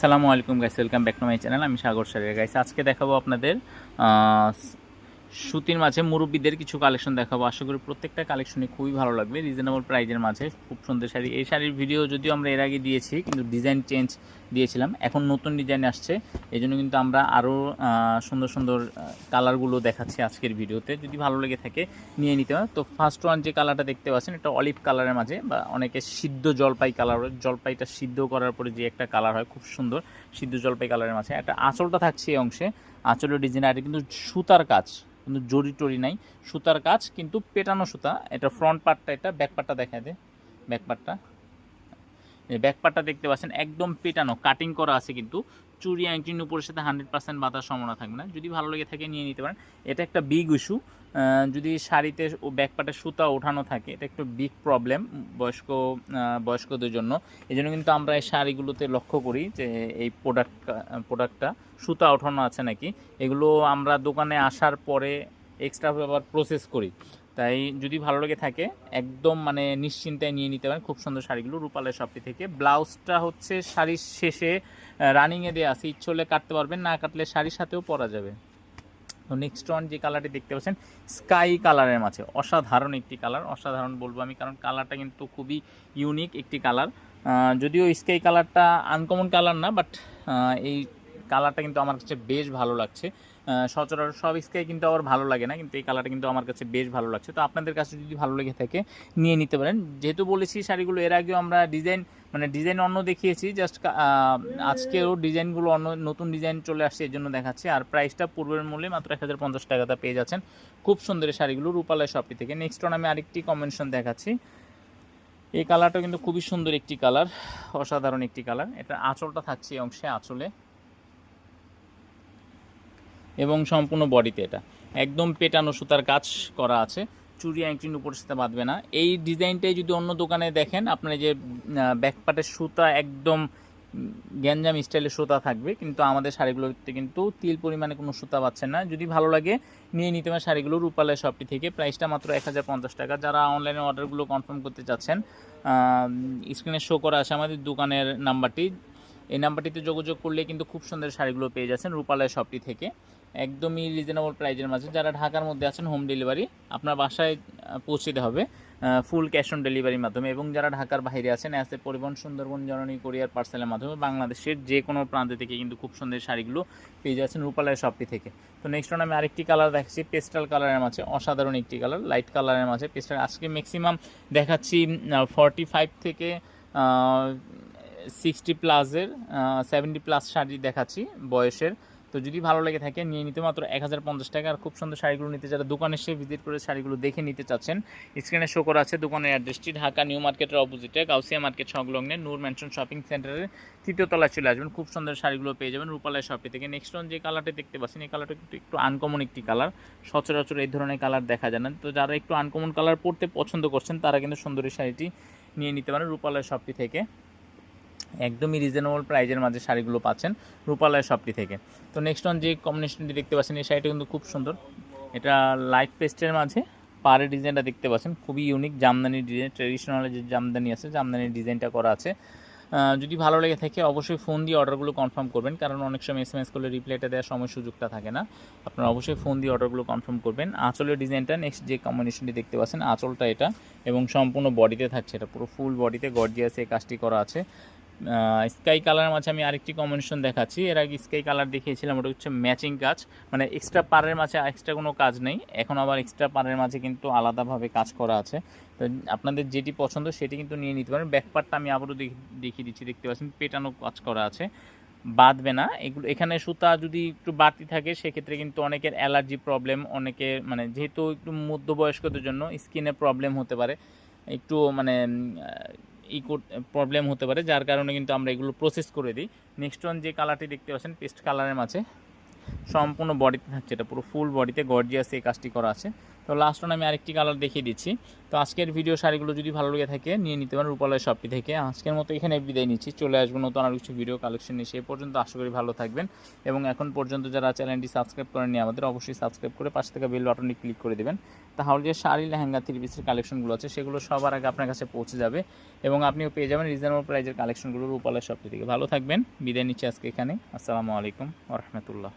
আসসালামু আলাইকুম guys welcome back to my channel আমি সাগর সারিয়া। গাইস আজকে দেখাবো আপনাদের সুতির মাঝে মুরব্বীদের কিছু কালেকশন দেখাবো। আশা করি প্রত্যেকটা কালেকশনই খুবই ভালো লাগবে। রিজনেবল প্রাইজের মাঝে খুব সুন্দর শাড়ি। এই শাড়ির ভিডিও যদিও আমরা এর আগে দিয়েছি, কিন্তু ডিজাইন চেঞ্জ দিয়েছিলাম। এখন নতুন ডিজাইন আসছে। এই জন্য কিন্তু আমরা আরও সুন্দর সুন্দর কালারগুলো দেখাচ্ছি আজকের ভিডিওতে যদি ভালো লেগে থাকে, নিয়ে নিতে হয়। তো ফার্স্ট ওয়ান যে কালারটা দেখতে পাচ্ছেন, এটা অলিভ কালারের মাঝে, বা অনেকে সিদ্ধ জলপাই কালার জলপাইটা সিদ্ধ করার পরে যে একটা কালার হয়, খুব সুন্দর সিদ্ধ জলপাই কালারের মাঝে। একটা আঁচলটা থাকছে এই অংশে। আঁচলের ডিজাইন, আর কিন্তু সুতার কাজ কিন্তু জড়ি টরি নাই। সুতার কাজ, কিন্তু পেটানো সুতা, এটা ফ্রন্ট পার্টটা এটা ব্যাক পার্টটা দেখা দেয় ব্যাক পার্টটা ব্যাক পার্টটা দেখতে পাচ্ছেন, একদম পেটানো কাটিং করা আছে কিন্তু। চুরি আংটির উপরের সাথে হান্ড্রেড পার্সেন্ট বাতার সম্ভাবনা থাকবে না। যদি ভালো লেগে থাকে নিয়ে নিতে পারেন। এটা একটা বিগ ইস্যু যদি শাড়িতে ও ব্যাক পার্টে সুতা ওঠানো থাকে, এটা একটু বিগ প্রবলেম বয়স্ক বয়স্কদের জন্য। এই জন্য কিন্তু আমরা এই শাড়িগুলোতে লক্ষ্য করি যে এই প্রোডাক্ট প্রোডাক্টটা সুতা ওঠানো আছে নাকি। এগুলো আমরা দোকানে আসার পরে এক্সট্রা আবার প্রসেস করি। তাই যদি ভালো লেগে থাকে, একদম মানে নিশ্চিন্তায় নিয়ে নিতে পারেন। খুব সুন্দর শাড়িগুলো রূপালের শপটি থেকে। ব্লাউজটা হচ্ছে শাড়ির শেষে রানিংয়ে দেওয়া আছে। ইচ্ছে হলে কাটতে পারবেন, না কাটলে শাড়ির সাথেও পরা যাবে। তো নেক্সট ওয়ান যে কালারটি দেখতে পাচ্ছেন স্কাই কালারের মাঝে। অসাধারণ একটি কালার অসাধারণ বলব আমি, কারণ কালারটা কিন্তু খুবই ইউনিক একটি কালার যদিও স্কাই কালারটা আনকমন কালার না বাট এই কালারটা কিন্তু আমার কাছে বেশ ভালো লাগছে। সচরাচর সব স্কাই কিন্তু আবার ভালো লাগে না, কিন্তু এই কালারটা কিন্তু আমার কাছে বেশ ভালো লাগছে। তো আপনাদের কাছে যদি ভালো লেগে থাকে, নিয়ে নিতে পারেন। যেহেতু বলেছি শাড়িগুলো, এর আগেও আমরা ডিজাইন মানে ডিজাইন অন্য দেখিয়েছি জাস্ট আজকেও ডিজাইনগুলো অন্য, নতুন ডিজাইন চলে আসছে এর জন্য দেখাচ্ছি। আর প্রাইসটা পূর্বের মূল্যে মাত্র এক হাজার পঞ্চাশ টাকাতে পেয়ে যাচ্ছেন। খুব সুন্দর শাড়িগুলো রূপালয় শপটি থেকে। নেক্সট আমি আরেকটি কম্বিনেশন দেখাচ্ছি। এই কালারটা কিন্তু খুবই সুন্দর একটি কালার অসাধারণ একটি কালার এটা আঁচলটা থাকছে এই অংশে, আঁচলে। এবং সম্পূর্ণ বডিতে এটা। একদম পেটানো সুতার কাজ করা আছে। চুরি আংটির উপর সাথে বাঁধবে না। এই ডিজাইনটাই যদি অন্য দোকানে দেখেন, আপনার যে ব্যাকপাটের সুতা একদম গ্যাঞ্জাম স্টাইলের সুতা থাকবে, কিন্তু আমাদের শাড়িগুলোতে কিন্তু তিল পরিমাণে কোনো সুতা পাচ্ছেন না। যদি ভালো লাগে, নিয়ে নিতে পারেন শাড়িগুলো রূপালয় শপটি থেকে। প্রাইসটা মাত্র এক হাজার পঞ্চাশ টাকা। যারা অনলাইনে অর্ডারগুলো কনফার্ম করতে চাচ্ছেন স্ক্রিনে শো করা আছে আমাদের দোকানের নাম্বারটি এই নাম্বারটিতে যোগাযোগ করলে কিন্তু খুব সুন্দর শাড়িগুলো পেয়ে যাচ্ছেন রূপালয় শপটি থেকে। একদমই রিজনেবল প্রাইজের মাঝে। যারা ঢাকার মধ্যে আছেন হোম ডেলিভারি আপনার বাসায় পৌঁছে হবে ফুল ক্যাশ অন ডেলিভারির মাধ্যমে। এবং যারা ঢাকার বাইরে আছেন অ্যাসে পরিবহন সুন্দরবন জননী কোরিয়ার পার্সেলের মাধ্যমে বাংলাদেশের যে কোনো প্রান্ত থেকে কিন্তু খুব সুন্দর শাড়িগুলো পেয়ে যাচ্ছেন রূপালয় শপটি থেকে। তো নেক্সট আমি আরেকটি কালার দেখাচ্ছি পেস্টাল কালারের মাঝে। অসাধারণ একটি কালার লাইট কালারের মাঝে। পেস্টাল আজকে ম্যাক্সিমাম দেখাচ্ছি ফর্টি ফাইভ থেকে সিক্সটি প্লাসের সেভেন্টি প্লাস শাড়ি দেখাচ্ছি বয়সের। তো যদি ভালো লেগে থাকে, নিয়ে নিতে মাত্র এক হাজার পঞ্চাশ টাকা। আর খুব সুন্দর শাড়িগুলো নিতে যারা দোকানে এসে ভিজিট করে শাড়িগুলো দেখে নিতে চাচ্ছেন স্ক্রিনে শো করা আছে দোকানের অ্যাড্রেসটি ঢাকা নিউ মার্কেটের অপোজিটে গাউসিয়া মার্কেট সংলগ্নে, নূর ম্যানশন শপিং সেন্টারের তৃতীয় তলায় চলে আসবেন। খুব সুন্দর শাড়িগুলো পেয়ে যাবেন রূপালয় শপটি থেকে। নেক্সট ওয়ান যে কালারটি দেখতে পাচ্ছেন, এই কালারটা কিন্তু একটু আনকমন একটি কালার সচরাচর এই ধরনের কালার দেখা যায় না। তো যারা একটু আনকমন কালার পরতে পছন্দ করছেন, তারা কিন্তু সুন্দরী শাড়িটি নিয়ে নিতে পারেন রূপালয় শপটি থেকে। একদমই রিজনেবল প্রাইজের মাঝে শাড়িগুলো পাচ্ছেন রূপালয় শপটি থেকে। তো নেক্সট ওয়ান যে কম্বিনেশনটি দেখতে পাচ্ছেন, এই শাড়িটা কিন্তু খুব সুন্দর। এটা লাইট পেস্টের মাঝে পাড়ের ডিজাইনটা দেখতে পাচ্ছেন, খুবই ইউনিক জামদানি ডিজাইন ট্রেডিশনাল যে জামদানি আছে জামদানির ডিজাইনটা করা আছে। যদি ভালো লেগে থাকে অবশ্যই ফোন দিয়ে অর্ডারগুলো কনফার্ম করবেন, কারণ অনেক সময় এস এম এস করলে রিপ্লাইটা দেওয়ার সময় সুযোগটা থাকে না। আপনারা অবশ্যই ফোন দিয়ে অর্ডারগুলো কনফার্ম করবেন। আঁচলের ডিজাইনটা নেক্সট যে কম্বিনেশনটি দেখতে পাচ্ছেন, আঁচলটা এটা এবং সম্পূর্ণ বডিতে থাকছে, এটা পুরো ফুল বডিতে গর্জিয়াস কাজটি করা আছে। স্কাই কালারের মাঝে আমি আরেকটি কম্বিনেশন দেখাচ্ছি। এর আগে স্কাই কালার দেখিয়েছিলাম, ওটা হচ্ছে ম্যাচিং কাজ। মানে এক্সট্রা পারের মাঝে এক্সট্রা কোনো কাজ নেই। এখন আবার এক্সট্রা পারের মাঝে কিন্তু আলাদাভাবে কাজ করা আছে। তো আপনাদের যেটি পছন্দ সেটি কিন্তু নিয়ে নিতে পারেন। ব্যাক পার্টটা আমি আবারও দেখি- দেখিয়ে দিচ্ছি, দেখতে পাচ্ছেন, পেটানো কাজ করা আছে। বাঁধবে না। এগুলো, এখানে সুতা যদি একটু বাড়তি থাকে, সেক্ষেত্রে কিন্তু অনেকের অ্যালার্জি প্রবলেম অনেকে মানে যেহেতু একটু মধ্যবয়স্কদের জন্য স্কিনে প্রবলেম হতে পারে। একটু মানে ই প্রবলেম হতে পারে, যার কারণে কিন্তু আমরা এগুলো প্রসেস করে দিই। নেক্সট ওয়ান যে কালারটি দেখতে পাচ্ছেন পেস্ট কালারের মাঝে। সম্পূর্ণ বডিতে থাকছে, এটা পুরো ফুল বডিতে গর্জিয়াস এই কাজটি করা আছে। তো লাস্ট আমি আরেকটি কালার দেখিয়ে দিচ্ছি। তো আজকের ভিডিও শাড়িগুলো যদি ভালো লেগে থাকে, নিয়ে নিতে পারেন রূপালয় শপটি থেকে। আজকের মতো এখানে বিদায় নিচ্ছি। চলে আসব নতুন আরও কিছু ভিডিও কালেকশন নিয়ে। সেই পর্যন্ত আশা করি ভালো থাকবেন। এবং এখন পর্যন্ত যারা চ্যানেলটি সাবস্ক্রাইব করেননি আমাদের, অবশ্যই সাবস্ক্রাইব করে পাশে থেকে বেল বাটনে ক্লিক করে দেবেন। তাহলে যে শাড়ি, লেহেঙ্গা থ্রি পিসের কালেকশনগুলো আছে, সেগুলো সবার আগে আপনার কাছে পৌঁছে যাবে। এবং আপনিও পেয়ে যাবেন রিজনেবল প্রাইজের কালেকশনগুলো রূপালয় শপটি থেকে। ভালো থাকবেন। বিদায় নিচ্ছি আজকে এখানে। আসসালামু আলাইকুম রহমতুল্লাহ।